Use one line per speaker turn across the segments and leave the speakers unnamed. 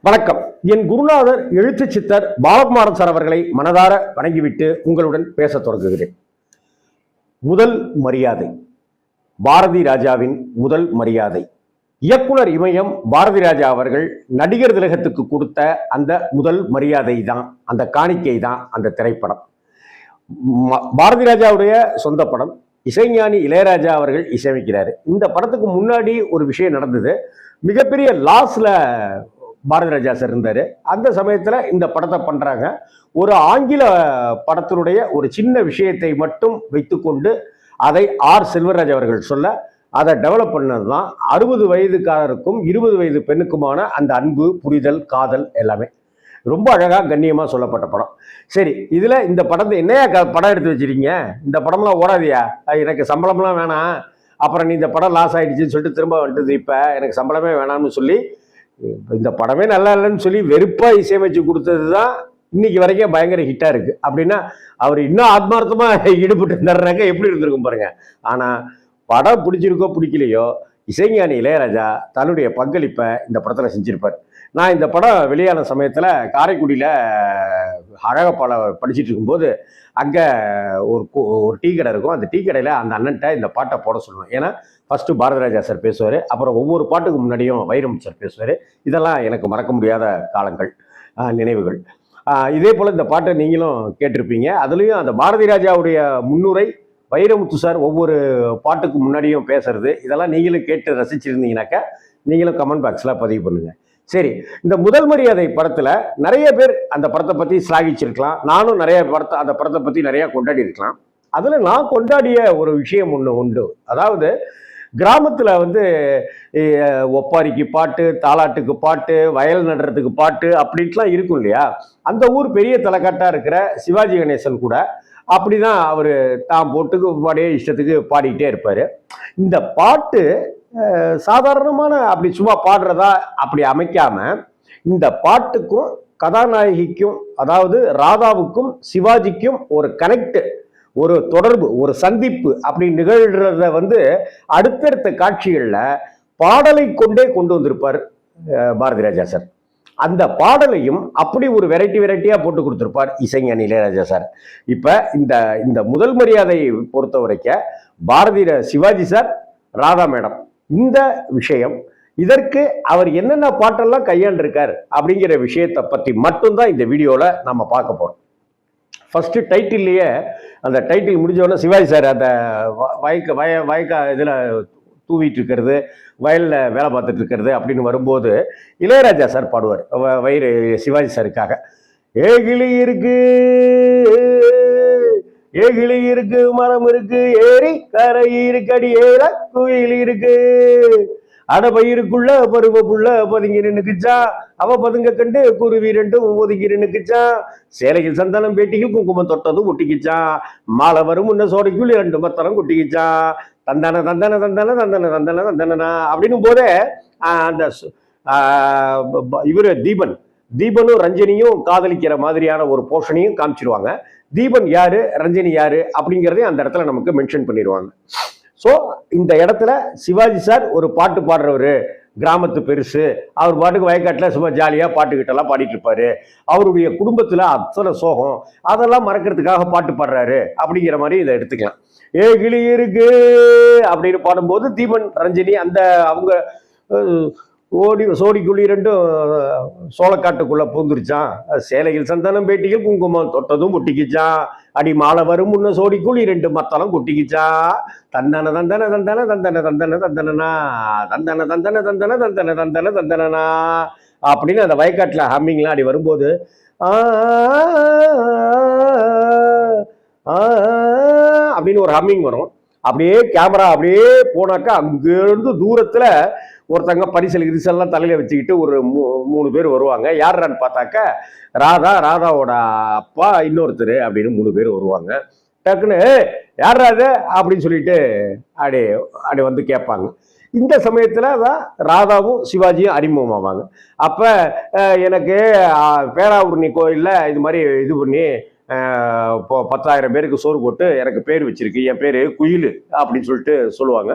வணக்கம். என் குருநாதர் எழுத்து சித்தர் பாலகுமாரன் சார் அவர்களை மனதார வணங்கிவிட்டு உங்களுடன் பேசத் தொடங்குகிறேன். முதல் மரியாதை. பாரதி ராஜாவின் முதல் மரியாதை. இயக்குனர் இமயம் பாரதி ராஜா அவர்கள் நடிகர் திலகத்துக்கு கொடுத்த அந்த முதல் மரியாதை தான் அந்த காணிக்கை தான் அந்த திரைப்படம். ம- பாரதி ராஜாவுடைய சொந்த படம் இசைஞானி இளையராஜா அவர்கள் இசையமைக்கிறாரு. இந்த படத்துக்கு முன்னாடி ஒரு விஷயம் நடந்தது. மிகப்பெரிய லாஸ்ல பாரதி ராஜா சார் இருந்தார். அந்த சமயத்தில் இந்த படத்தை பண்ணுறாங்க ஒரு ஆங்கில படத்தினுடைய ஒரு சின்ன விஷயத்தை மட்டும் வைத்துக்கொண்டு அதை ஆர் செல்வராஜ் அவர்கள் சொல்ல அதை டெவலப் பண்ணது தான் அறுபது வயதுக்காரருக்கும் இருபது வயது பெண்ணுக்குமான அந்த அன்பு புரிதல் காதல் எல்லாமே. ரொம்ப அழகாக கண்ணியமாக சொல்லப்பட்ட படம். சரி இதில் இந்த படத்தை என்னையா க- படம் எடுத்து வச்சிருக்கீங்க? இந்த படம்லாம் ஓடாதியா? எனக்கு சம்பளம்லாம் வேணாம். அப்புறம் நீ இந்த படம் லாஸ் ஆகிடுச்சின்னு சொல்லிட்டு திரும்ப வந்துட்டு இப்போ எனக்கு சம்பளமே வேணாம்னு சொல்லி இந்த படமே நல்லா இல்லைன்னு சொல்லி வெறுப்பாக இசையமைச்சு கொடுத்தது தான் இன்னைக்கு வரைக்கும் பயங்கர ஹிட்டாக இருக்கு. அப்படின்னா அவர் இன்னும் ஆத்மார்த்தமாக ஈடுபட்டு இருந்தாருனாக்க எப்படி இருந்திருக்கும் பாருங்க. ஆனால் படம் பிடிச்சிருக்கோ பிடிக்கலையோ இசைஞானி இளையராஜா தன்னுடைய பங்களிப்பை இந்த படத்தில் செஞ்சுருப்பார். நான் இந்த படம் வெளியான சமயத்தில் காரைக்குடியில் அழகப்பால படிச்சிட்டு இருக்கும்போது அங்கே ஒரு ஒரு டீ கடை இருக்கும். அந்த டீ கடையில் அந்த அண்ணன்ட்ட இந்த பாட்டை போட சொல்லுவேன். ஏன்னா ஃபஸ்ட்டு பாரதிராஜா சார் பேசுவார். அப்புறம் ஒவ்வொரு பாட்டுக்கு முன்னாடியும் வைரம் சார் பேசுவார். இதெல்லாம் எனக்கு மறக்க முடியாத காலங்கள் நினைவுகள். இதே போல் இந்த பாட்டை நீங்களும் கேட்டிருப்பீங்க. அதுலேயும் அந்த பாரதி ராஜாவுடைய முன்னுரை வைரமுத்து சார் ஒவ்வொரு பாட்டுக்கு முன்னாடியும் பேசுறது. இதெல்லாம் நீங்களும் கேட்டு ரசிச்சிருந்தீங்கனாக்கா நீங்களும் கமெண்ட் பாக்ஸில் பதிவு பண்ணுங்கள் சரி இந்த முதல் மரியாதை படத்தில் நிறைய பேர் அந்த படத்தை பற்றி சிலாகிச்சிருக்கலாம். நானும் நிறைய படத்தை அந்த படத்தை பற்றி நிறையா கொண்டாடி இருக்கலாம் அதில் நான் கொண்டாடிய ஒரு விஷயம் ஒன்று உண்டு. அதாவது கிராமத்தில் வந்து ஒப்பாரிக்கு பாட்டு தாலாட்டுக்கு பாட்டு வயல் நடுறதுக்கு பாட்டு அப்படின்ட்டுலாம் இருக்கும் இல்லையா? அந்த ஊர் பெரிய தலைக்காட்டாக இருக்கிற சிவாஜி கணேசன் கூட அப்படி தான் அவர் தான் போட்டுக்கு பாடியே இஷ்டத்துக்கு பாடிக்கிட்டே இருப்பார். இந்த பாட்டு சாதாரணமான அப்படி சும்மா பாடுறதா அப்படி அமைக்காமல் இந்த பாட்டுக்கும் கதாநாயகிக்கும் அதாவது ராதாவுக்கும் சிவாஜிக்கும் ஒரு கனெக்ட் ஒரு தொடர்பு ஒரு சந்திப்பு அப்படி நிகழ்கிறத வந்து அடுத்தடுத்த காட்சிகளில் பாடலை கொண்டே கொண்டு வந்திருப்பார் பாரதி ராஜா சார். அந்த பாடலையும் அப்படி ஒரு வெரைட்டி வெரைட்டியாக போட்டு கொடுத்துருப்பார் இசைஞானி இளையராஜா சார். இப்போ இந்த இந்த முதல் மரியாதை பொறுத்த வரைக்கும் பாரதி சிவாஜி சார் ராதா மேடம் இந்த விஷயம் இதற்கு அவர் என்னென்ன பாட்டெல்லாம் கையாண்டிருக்கார் அப்படிங்கிற விஷயத்தை பற்றி மட்டும்தான் இந்த வீடியோவில் நம்ம பார்க்க போகிறோம் ஃபஸ்ட்டு டைட்டில்லையே அந்த டைட்டில் முடிஞ்சவொடனே சிவாஜி சார் அந்த வ- வயக்க வய வயக்கா இதில் தூவிட்டு இருக்கிறது வயலில் வேலை பார்த்துட்டு இருக்கிறது அப்படின்னு வரும்போது இளையராஜா சார் பாடுவார். வ- வயிறு சிவாஜி சாருக்காக ஏகிளி இருக்கு ஏகிளி இருக்கு மரம் இருக்கு ஏரி கரை இருக்கடி ஏல குயில் இருக்கு அடபயிருக்குள்ள பருவ புள்ள பதுங்கி நின்னுக்குச்சா அவ பதுங்க கண்டு குருவி ரெண்டும் ஒதுங்கி நின்னுக்குச்சான் சேலையில் சந்தனம் பேட்டியில் குங்குமம் தொட்டதும் ஒட்டிக்கிச்சான் மாலை வரும் முன்ன சோடைக்குள் ரெண்டு மத்தனம் கொட்டிக்கிச்சான் தந்தான தந்தான தந்தான தந்தான தந்தான தந்தானா அப்படின்னும் போதே அந்த இவர் இவரு தீபன். தீபனும் ரஞ்சனியும் காதலிக்கிற மாதிரியான ஒரு போர்ஷனையும் காமிச்சிருவாங்க. தீபன் யாரு ரஞ்சனி யாரு அப்படிங்கிறதையும் அந்த இடத்துல நமக்கு மென்ஷன் பண்ணிடுவாங்க ஸோ இந்த இடத்துல சிவாஜி சார் ஒரு பாட்டு பாடுறவர். கிராமத்து பெருசு. அவர் பாட்டுக்கு வயக்காட்டில் சும்மா ஜாலியாக பாட்டுக்கிட்டெல்லாம் பாடிட்டு இருப்பாரு. அவருடைய குடும்பத்தில் அத்தனை சோகம். அதெல்லாம் மறக்கிறதுக்காக பாட்டு பாடுறாரு. அப்படிங்கிற மாதிரி இதை எடுத்துக்கலாம். ஏ கிளி இருக்கு அப்படின்னு பாடும்போது தீபன் ரஞ்சினி அந்த அவங்க ஓடி ஓடி சோடிக்குழி ரெண்டும் சோளக்காட்டுக்குள்ளே பூந்துருச்சான் சேலையில் சந்தனம் பேட்டியில் குங்குமம் தொட்டதும் ஒட்டிக்கிச்சான் அடி மாலை வரும் முன்ன சோடிக்குள் ரெண்டு மத்தளம் கொட்டிக்கிச்சா. தந்தன தந்தன தந்தன தந்தன தந்தன தந்தனனா. தந்தன தந்தன தந்தன தந்தன தந்தன தந்தனா அப்படின்னு அந்த வயக்காட்டில் ஹம்மிங்லாம் அடி வரும்போது ஆ, அப்படின்னு ஒரு ஹம்மிங் வரும். அப்படியே கேமரா அப்படியே போனாக்கா அங்கிருந்து தூரத்தில் ஒருத்தங்க பரிசல் கிரிசல்லாம் தலையில் வச்சுக்கிட்டு ஒரு மூ- மூணு பேர் வருவாங்க. யாருன்னு பார்த்தாக்கா ராதா ராதாவோட அப்பா இன்னொருத்தர் அப்படின்னு மூணு பேர் வருவாங்க. டக்குன்னு யார் யார்ரா அப்படின்னு சொல்லிட்டு அப்படி அப்படி வந்து கேட்பாங்க. இந்த சமயத்தில் தான் ராதாவும் சிவாஜியும் அறிமுகமாவாங்க. அப்போ எனக்கு பேராவூர்ணி கோயிலில் இது மாதிரி இது பண்ணி இப்போ பத்தாயிரம் பேருக்கு சோறு போட்டு எனக்கு பேர் வச்சிருக்கு என் பேர் குயில் அப்படின்னு சொல்லிட்டு சொல்லுவாங்க.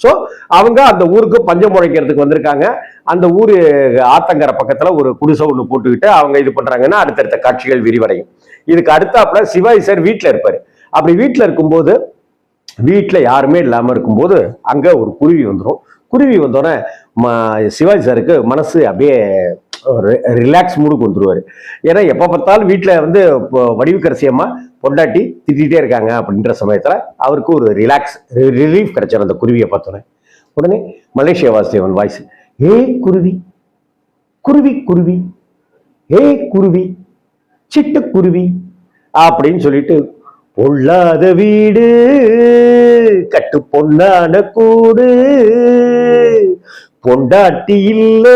ஸோ அவங்க அந்த ஊருக்கு பஞ்சம் முளைக்கிறதுக்கு வந்திருக்காங்க. அந்த ஊர் ஆத்தங்கரை பக்கத்தில் ஒரு குடிசை ஒன்று போட்டுக்கிட்டு அவங்க இது பண்ணுறாங்கன்னா அடுத்தடுத்த காட்சிகள் விரிவடையும். இதுக்கு அடுத்தாப்புல சிவாஜி சார் வீட்டில் இருப்பார். அப்படி வீட்டில் இருக்கும்போது வீட்டில் யாருமே இல்லாமல் இருக்கும்போது அங்கே ஒரு குருவி வந்துடும் குருவி வந்தோடனே ம- சிவாஜி சாருக்கு மனசு அப்படியே ரிலாக்ஸ் மூடுக்கு வந்துருவாரு. ஏன்னா எப்போ பார்த்தாலும் வீட்டில் வந்து வடிவுக்கரசியமாக பொண்டாட்டி திட்டிகிட்டே இருக்காங்க அப்படின்ற சமயத்தில் அவருக்கு ஒரு ரிலாக்ஸ் ரிலீஃப் கிடைச்சார் அந்த குருவியை பார்த்தோன்னே. உடனே மலேசியா வாசுதேவன் வாய்ஸ் ஏய் குருவி குருவி குருவி ஏய் குருவி சிட்டுக்குருவி அப்படின்னு சொல்லிட்டு பொல்லாத வீடு கட்டு பொன்னான கூடு பொண்டாட்டி இல்லை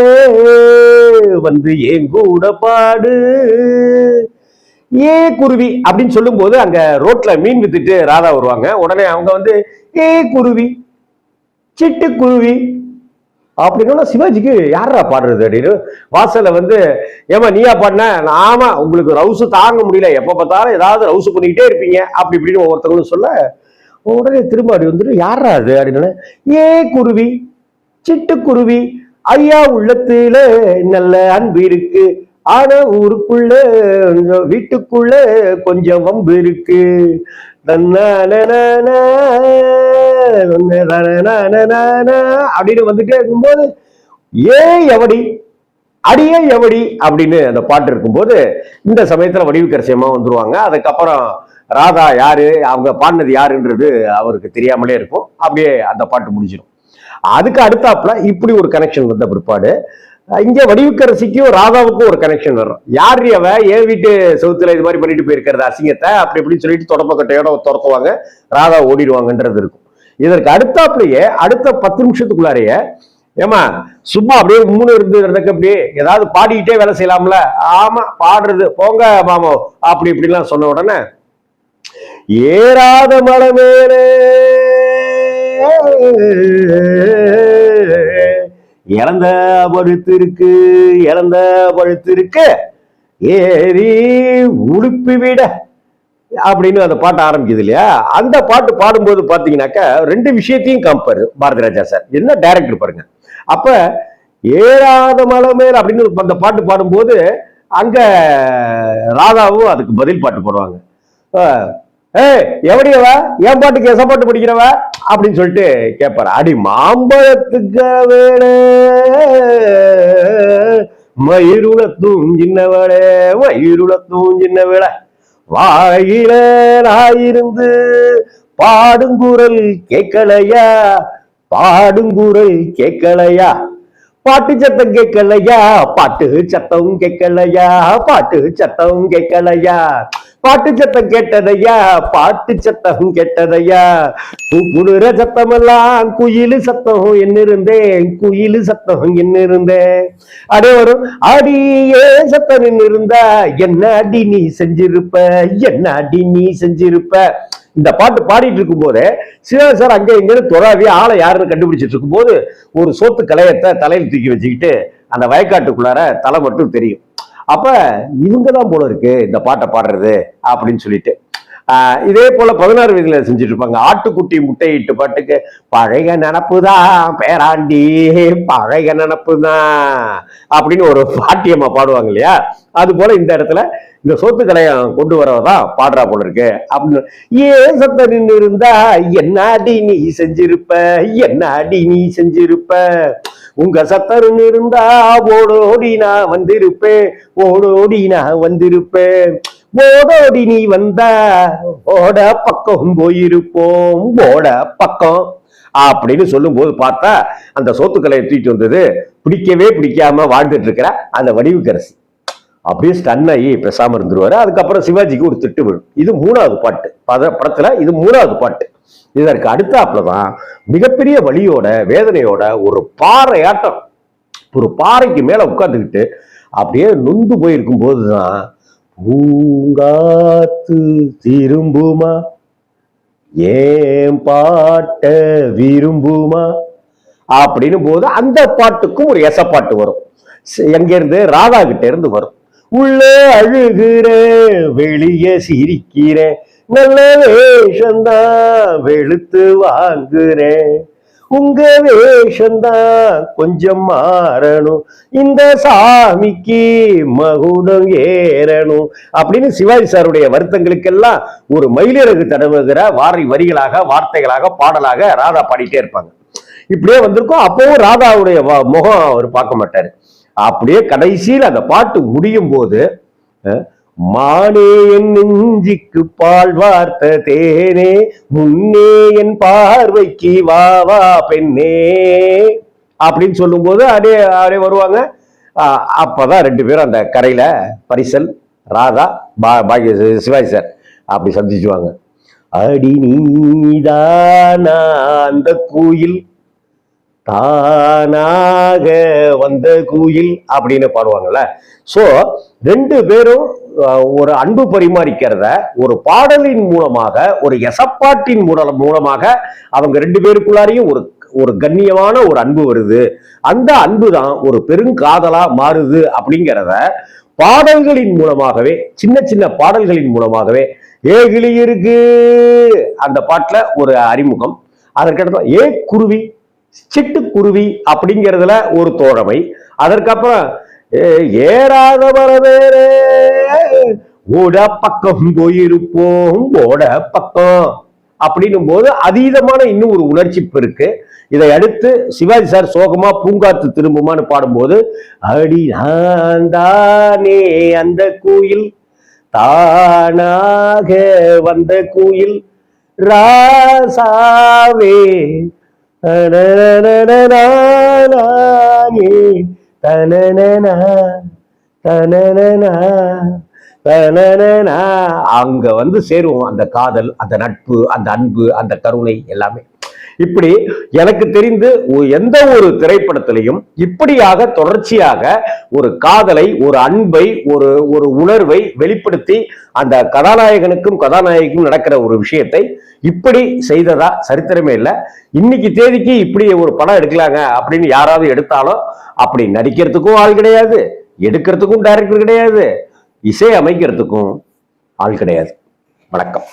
வந்து என் கூட பாடு. ஏ குருவி அப்படின்னு சொல்லும்போது அங்க ரோட்ல மீன் வித்துட்டு ராதா வருவாங்க. உடனே அவங்க வந்து ஏ குருவி சிட்டுக்குருவி அப்படின்னா சிவாஜிக்கு யாரா பாடுறது அப்படின்னு வாசல்ல வந்து ஏமா நீயா பாடின? ஆமா உங்களுக்கு ரவுசு தாங்க முடியல. எப்ப பார்த்தாலும் ஏதாவது ரவுசு பண்ணிக்கிட்டே இருப்பீங்க. அப்படி இப்படின்னு ஒவ்வொருத்தவங்களும் சொல்ல உடனே திரும்ப அப்படி வந்துட்டு யாரா அது? அப்படின்னு ஏ குருவி சிட்டுக்குருவி ஐயா உள்ளத்துல நல்ல அன்பு இருக்கு. ஆனா ஊருக்குள்ள வீட்டுக்குள்ள கொஞ்சம் வம்பு இருக்கு. அப்படின்னு வந்துட்டே இருக்கும்போது ஏ எவடி? அடியே எவடி? அப்படின்னு அந்த பாட்டு இருக்கும்போது இந்த சமயத்துல வடிவுக்கரசியமா வந்துருவாங்க. அதுக்கப்புறம் ராதா யாரு? அவங்க பாடினது யாருன்றது அவருக்கு தெரியாமலே இருக்கும். அப்படியே அந்த பாட்டு முடிஞ்சிடும் அதுக்கு அடுத்தாப்புல இப்படி ஒரு கனெக்ஷன் வந்த பிற்பாடு இங்க வடிவுக்கரசிக்கும் ராதாவுக்கும் ஒரு கனெக்ஷன் வரும். யார் அவ? ஏன் வீட்டு சவுத்துல இது மாதிரி பண்ணிட்டு போயிருக்கிறது? அசிங்கத்தை? அப்படி இப்படின்னு சொல்லிட்டு தொடப்பக்கட்டையோட துரத்துவாங்க ராதா ஓடிடுவாங்கன்றது இருக்கும். இதற்கு அடுத்தாப்புலயே அடுத்த பத்து நிமிஷத்துக்குள்ளாரையே ஏமா சும்மா அப்படியே மூணு இருந்து இருந்தக்கு அப்படியே ஏதாவது பாடிக்கிட்டே வேலை செய்யலாம்ல? ஆமா பாடுறது. போங்க மாமோ அப்படி இப்படிலாம் சொன்ன உடனே ஏறாத மலை மேலே இறந்த படுத்திருக்கு இறந்த படுத்திருக்கு ஏறி உடுப்பி விட அப்படின்னு அந்த பாட்டு ஆரம்பிக்குது இல்லையா? அந்த பாட்டு பாடும்போது பாத்தீங்கன்னாக்கா ரெண்டு விஷயத்தையும் காமிப்பாரு பாரதி ராஜா சார். என்ன டைரக்டர் பாருங்க. அப்ப ஏறாத மலை மேல் அப்படின்னு அந்த பாட்டு பாடும்போது அங்க ராதாவும் அதுக்கு பதில் பாட்டு போடுவாங்க. ஏ ஏய் எவடியவ என் பாட்டுக்கு எச பாட்டு படிக்கிறவ? அப்படின்னு சொல்லிட்டு கேட்பாரு அடி மாம்பழத்துக்கு வேண. மயிருளத்தும் சின்னவளே மயிருளத்தும் சின்னவள வாயில நாயிருந்து பாடுங்குரல் கேட்கலையா? பாடுங்குரல் கேட்கலையா? பாட்டு சத்தம் கேட்கலையா? பாட்டு சத்தம் கேட்கலையா? பாட்டு சத்தம் கேட்கலையா? பாட்டு சத்தம் கேட்டதையா? பாட்டு சத்தம் கேட்டதையா? குளிர சத்தமெல்லாம் குயிலு சத்தம் என்ன இருந்தேன் குயிலு சத்தம் என்ன இருந்தேன் அடே வரும் அடியே சத்தம் நின்னு இருந்த என்ன அடி நீ செஞ்சிருப்ப? என்ன அடி நீ செஞ்சிருப்ப? இந்த பாட்டு பாடிட்டு இருக்கும் போது சிவா சார் அங்க இங்க துறாவி ஆளை யாருன்னு கண்டுபிடிச்சிட்டு இருக்கும்போது ஒரு சோத்து கலையத்தை தலையில் தூக்கி வச்சுக்கிட்டு அந்த வயக்காட்டுக்குள்ளார தலை மட்டும் தெரியும். அப்ப இவங்க தான் போல இருக்கு இந்த பாட்டை பாடுறது அப்படின்னு சொல்லிட்டு. ஆஹ் இதே போல பதினாறு வயதுல செஞ்சுட்டு இருப்பாங்க. ஆட்டுக்குட்டி முட்டையிட்டு பாட்டுக்கு பழைய நினப்புதான் பேராண்டி பழைய நினப்புதான் அப்படின்னு ஒரு பாட்டியம்மா பாடுவாங்க இல்லையா? அது போல இந்த இடத்துல இந்த சோத்து கலையம் கொண்டு வரதான் பாடுறா போல இருக்கு. அப்படின்னு ஏன் சத்த நின்று இருந்தா என்ன அடி நீ செஞ்சிருப்ப என்ன அடி நீ செஞ்சிருப்ப? உங்க சத்தருன்னு இருந்தா ஓடோடி நான் வந்திருப்பேன் ஓடோடி நான் வந்திருப்பேன். ஓடோடி நீ வந்தா ஓட பக்கம் போயிருப்போம் ஓட பக்கம். அப்படின்னு சொல்லும் போது பார்த்தா அந்த சோத்துக்களை தூக்கிட்டு வந்தது பிடிக்கவே பிடிக்காம வாழ்ந்துட்டு இருக்கிற அந்த வடிவுக்கரசி. அப்படியே ஸ்டன் ஆகி பேசாமல் இருந்துருவாரு. அதுக்கப்புறம் சிவாஜிக்கு ஒரு திட்டு விழும். இது மூணாவது பாட்டு பத படத்துல இது மூணாவது பாட்டு இதற்கு அடுத்தாப்புல தான் மிகப்பெரிய வழியோட வேதனையோட ஒரு பாறை ஆட்டம் ஒரு பாறைக்கு மேலே உட்காந்துக்கிட்டு அப்படியே நொந்து போயிருக்கும் போது தான் பூங்காத்து திரும்புமா? ஏன் பாட்ட விரும்புமா? அப்படின்னு போது அந்த பாட்டுக்கும் ஒரு எசப்பாட்டு வரும். எங்கேருந்து ராதா கிட்ட இருந்து வரும். உள்ளே அழுகிறேன் வெளியே சிரிக்கிறேன் நல்ல வேஷந்தான் வெளுத்து வாங்குறேன் உங்க வேஷந்தான் கொஞ்சம் மாறணும் இந்த சாமிக்கு மகுடம் ஏறணும் அப்படின்னு சிவாஜி சாருடைய வருத்தங்களுக்கெல்லாம் ஒரு மயிலிறகு தடவுகிற வாரி வரிகளாக வார்த்தைகளாக பாடலாக ராதா பாடிட்டே இருப்பாங்க. இப்படியே வந்திருக்கோம். அப்பவும் ராதாவுடைய முகம் அவர் பார்க்க மாட்டாரு. அப்படியே கடைசியில் அந்த பாட்டு முடியும் போது மானே என் நெஞ்சிக்கு பால் வார்த்த தேனே முன்னே என் பார்வைக்கு வா வா பெண்ணே அப்படின்னு சொல்லும்போது அப்படியே அப்படியே வருவாங்க. ஆஹ், அப்பதான் ரெண்டு பேரும் அந்த கரையில பரிசல் ராதா பா பாக்கிய சிவாஜி சார் அப்படி சந்திச்சுவாங்க. அடி நீதானா அந்த கோயில் தானாக வந்த குயில் அப்படின்னு பாடுவாங்கல்ல. ஸோ ரெண்டு பேரும் ஒரு அன்பு பரிமாறிக்கிறத ஒரு பாடலின் மூலமாக ஒரு எசப்பாட்டின் மூல மூலமாக அவங்க ரெண்டு பேருக்குள்ளாரையும் ஒரு ஒரு கண்ணியமான ஒரு அன்பு வருது. அந்த அன்பு தான் ஒரு பெருங்காதலா மாறுது அப்படிங்கிறத பாடல்களின் மூலமாகவே சின்ன சின்ன பாடல்களின் மூலமாகவே ஏகிளி இருக்கு அந்த பாட்டில் ஒரு அறிமுகம். அதற்கடுத்து ஏ குருவி சிட்டுக்குருவி அப்படிங்கிறதுல ஒரு தோழமை. அதற்கப்புறம் ஏ- ஏறாத மரவேரே ஓட பக்கம் போயிருப்போம் ஓட பக்கம் அப்படின்னும் போது அதீதமான இன்னும் ஒரு உணர்ச்சி இருக்கு. இதை அடுத்து சிவாஜி சார் சோகமா பூங்காத்து திரும்புமான்னு பாடும்போது அடி நான் தானே அந்த கோயில் தானாக வந்த கோயில் ராசாவே அங்க வந்து சேருவோம் அந்த காதல் அந்த நட்பு அந்த அன்பு அந்த கருணை எல்லாமே இப்படி எனக்கு தெரிந்து எந்த ஒரு திரைப்படத்திலையும் இப்படியாக தொடர்ச்சியாக ஒரு காதலை ஒரு அன்பை ஒரு ஒரு உணர்வை வெளிப்படுத்தி அந்த கதாநாயகனுக்கும் கதாநாயகிக்கும் நடக்கிற ஒரு விஷயத்தை இப்படி செய்ததா சரித்திரமே இல்லை. இன்னைக்கு தேதிக்கு இப்படி ஒரு படம் எடுக்கலாங்க அப்படின்னு யாராவது எடுத்தாலும் அப்படி நடிக்கிறதுக்கும் ஆள் கிடையாது எடுக்கிறதுக்கும் டைரக்டர் கிடையாது இசை அமைக்கிறதுக்கும் ஆள் கிடையாது. வணக்கம்.